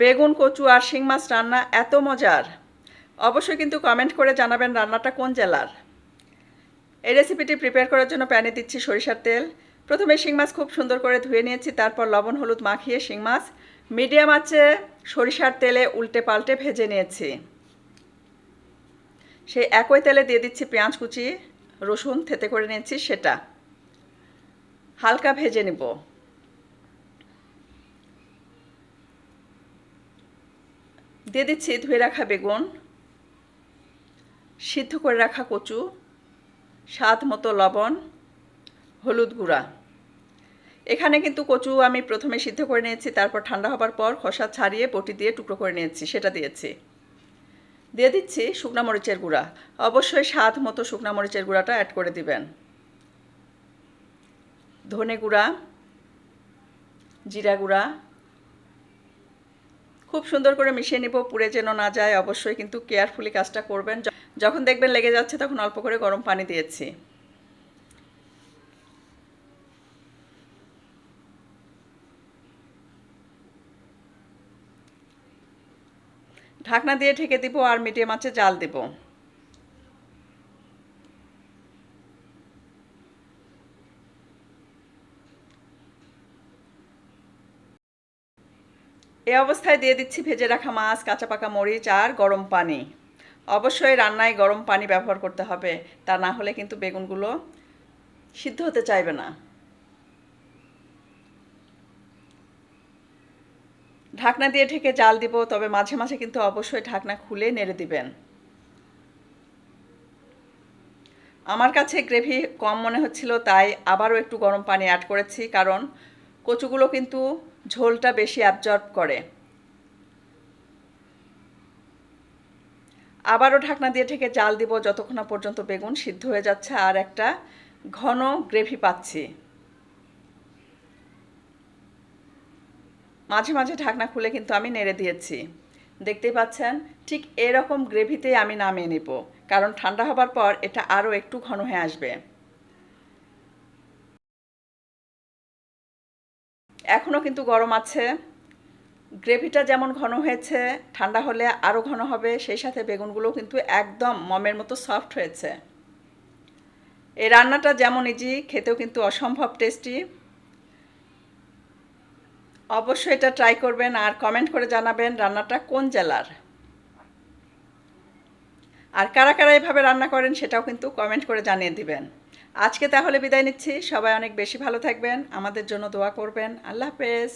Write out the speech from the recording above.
বেগুন, কচু আর শিং মাছ রান্না এত মজার। অবশ্যই কিন্তু কমেন্ট করে জানাবেন রান্নাটা কোন জেলার। এই রেসিপিটি প্রিপেয়ার করার জন্য প্যানে দিচ্ছি সরিষার তেল। প্রথমে শিং মাছ খুব সুন্দর করে ধুয়ে নিয়েছি, তারপর লবণ, হলুদ মাখিয়ে শিং মাছ। মিডিয়াম আছে সরিষার তেলে উল্টে পাল্টে ভেজে নিয়েছি। সেই একই তেলে দিয়ে দিচ্ছি পেঁয়াজ কুচি, রসুন থেতে করে নিয়েছি সেটা। হালকা ভেজে নেব। দিয়ে দিচ্ছি ধুয়ে রাখা বেগুন, সিদ্ধ করে রাখা কচু, স্বাদ মতো লবণ, হলুদ গুঁড়া। এখানে কিন্তু কচু আমি প্রথমে সিদ্ধ করে নিয়েছি, তারপর ঠান্ডা হবার পর খোসা ছাড়িয়ে বটি দিয়ে টুকরো করে নিয়েছি, সেটা দিয়েছি। দিয়ে দিচ্ছি শুকনা মরিচের গুঁড়া। অবশ্যই স্বাদ মতো শুকনা মরিচের গুঁড়াটা অ্যাড করে দিবেন। ধনে গুঁড়া, জিরা গুঁড়া খুব সুন্দর করে মিশিয়ে নিব, পুড়ে যেন না যায়, অবশ্যই কিন্তু কেয়ারফুলি কাজটা করবেন। যখন দেখবেন লেগে যাচ্ছে, তখন অল্প করে গরম পানি দিয়েছি। ঢাকনা দিয়ে ঢেকে দিব আর মিডিয়াম আঁচে জাল দেব। এই অবস্থায় দিয়ে দিচ্ছি ভেজে রাখা মাছ, কাঁচা পাকা মরিচ আর গরম পানি। অবশ্যই রান্নায় গরম পানি ব্যবহার করতে হবে, তা না হলে কিন্তু বেগুনগুলো সিদ্ধ হতে চাইবে না। ঢাকনা দিয়ে ঢেকে জাল দিব, তবে মাঝে মাঝে কিন্তু অবশ্যই ঢাকনা খুলে নেড়ে দিবেন। আমার কাছে গ্রেভি কম মনে হচ্ছিল, তাই আবারও একটু গরম পানি অ্যাড করেছি, কারণ কচুগুলো কিন্তু ঝোলটা বেশি অ্যাবজর্ব করে। আবারও ঢাকনা দিয়ে ঢেকে জাল দিব যতক্ষণ পর্যন্ত বেগুন সিদ্ধ হয়ে যাচ্ছে আর একটা ঘন গ্রেভি পাচ্ছি। মাঝে মাঝে ঢাকনা খুলে কিন্তু আমি নেড়ে দিয়েছি। দেখতেই পাচ্ছেন, ঠিক এরকম গ্রেভিতেই আমি নামিয়ে নেব, কারণ ঠান্ডা হবার পর এটা আরও একটু ঘন হয়ে আসবে। এখনও কিন্তু গরম আছে। গ্রেভিটা যেমন ঘন হয়েছে, ঠান্ডা হলে আরও ঘন হবে, সেই সাথে বেগুনগুলো কিন্তু একদম মমের মতো সফট হয়েছে। এই রান্নাটা যেমন ইজি খেতেও কিন্তু অসম্ভব টেস্টি অবশ্যই এটা ট্রাই করবেন আর কমেন্ট করে জানাবেন রান্নাটা কোন জেলার। আর কারা কারা এভাবে রান্না করেন সেটাও কিন্তু কমেন্ট করে জানিয়ে দিবেন। আজকে তাহলে বিদায় নিচ্ছি। সবাই অনেক বেশি ভালো থাকবেন। আমাদের জন্য দোয়া করবেন। আল্লাহ হাফেজ।